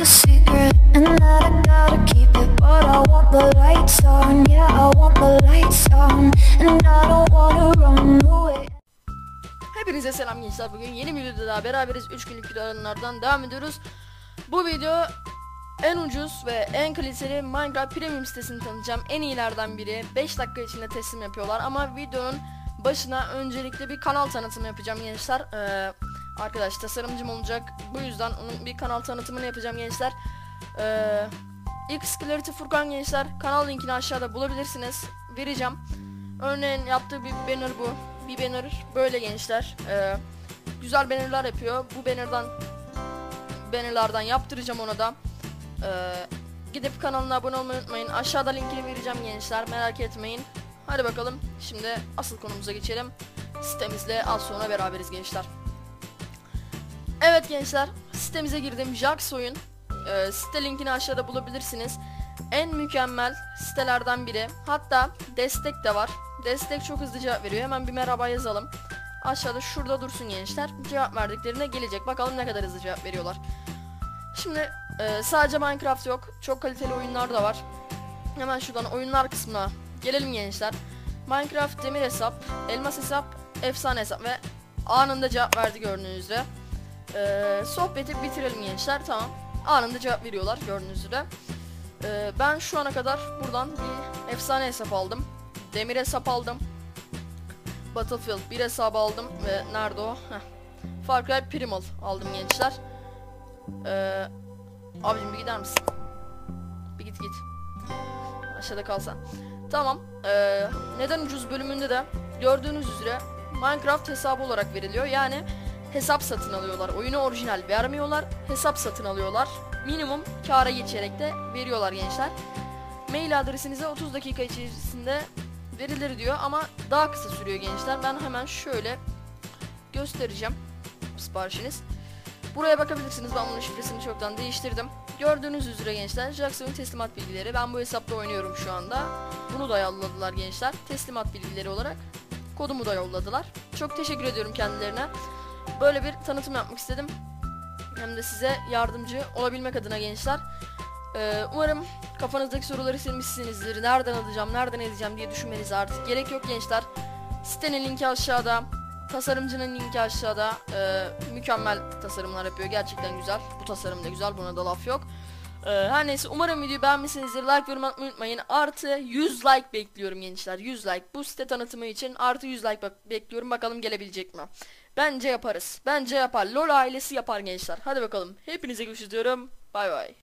a secret and that I gotta keep it. But I want the lights on, yeah, I want the lights on, and I don't wanna run away. Hepinize selam gençler. Bugün yeni bir videoda daha beraberiz. 3 günlük videolardan devam ediyoruz. Bu video en ucuz ve en kaliteli Minecraft Premium sitesini tanıtacağım. En iyilerden biri. 5 dakika içinde teslim yapıyorlar ama videonun başına öncelikle bir kanal tanıtımı yapacağım gençler. Ee, arkadaş tasarımcım olacak. Bu yüzden onun bir kanal tanıtımını yapacağım gençler. Ee, X Clarity Furkan gençler. Kanal linkini aşağıda bulabilirsiniz. Vereceğim. Örneğin yaptığı bir banner bu. Bir banner böyle gençler. Ee, güzel bannerlar yapıyor. Bu bannerdan bannerlardan yaptıracağım ona da. Ee, gidip kanalına abone olmayı unutmayın. Aşağıda linkini vereceğim gençler. Merak etmeyin. Hadi bakalım. Şimdi asıl konumuza geçelim. Sitemizle az sonra beraberiz gençler. Evet gençler. Sitemize girdim. Jax oyun. Ee, site linkini aşağıda bulabilirsiniz. En mükemmel sitelerden biri. Hatta destek de var. Destek çok hızlı cevap veriyor. Hemen bir merhaba yazalım. Aşağıda şurada dursun gençler. Cevap verdiklerine gelecek. Bakalım ne kadar hızlı cevap veriyorlar. Şimdi e, sadece Minecraft yok. Çok kaliteli oyunlar da var. Hemen şuradan oyunlar kısmına gelelim gençler. Minecraft demir hesap, elmas hesap, efsane hesap ve anında cevap verdi gördüğünüz üzere. E, sohbeti bitirelim gençler. Tamam. Anında cevap veriyorlar gördüğünüz üzere. E, ben şu ana kadar buradan bir efsane hesap aldım. Demir hesap aldım. Battlefield bir hesap aldım ve nerede o? Heh. Far Cry Primal aldım gençler. Ee, abicim bir gider misin? Bir git git. Aşağıda kalsan. Tamam. Ee, neden ucuz bölümünde de gördüğünüz üzere Minecraft hesabı olarak veriliyor. Yani hesap satın alıyorlar. Oyunu orijinal vermiyorlar. Hesap satın alıyorlar. Minimum kâra geçerek de veriyorlar gençler. Mail adresinize 30 dakika içerisinde verilir diyor ama daha kısa sürüyor gençler. Ben hemen şöyle göstereceğim siparişiniz. Buraya bakabilirsiniz. Ben bunun şifresini çoktan değiştirdim. Gördüğünüz üzere gençler Jackson'ın teslimat bilgileri. Ben bu hesapta oynuyorum şu anda. Bunu da yolladılar gençler. Teslimat bilgileri olarak. Kodumu da yolladılar. Çok teşekkür ediyorum kendilerine. Böyle bir tanıtım yapmak istedim. Hem de size yardımcı olabilmek adına gençler. Ee, umarım kafanızdaki soruları silmişsinizdir. Nereden alacağım, nereden edeceğim diye düşünmenize artık gerek yok gençler. Sitenin linki aşağıda. Tasarımcının linki aşağıda. Ee, mükemmel tasarımlar yapıyor. Gerçekten güzel. Bu tasarım da güzel. Buna da laf yok. Ee, her neyse umarım videoyu beğenmişsinizdir. Like yorum unutmayın. Artı 100 like bekliyorum gençler. 100 like. Bu site tanıtımı için artı 100 like bak bekliyorum. Bakalım gelebilecek mi? Bence yaparız. Bence yapar. LOL ailesi yapar gençler. Hadi bakalım. Hepinize görüşürüz diyorum. Bay bay.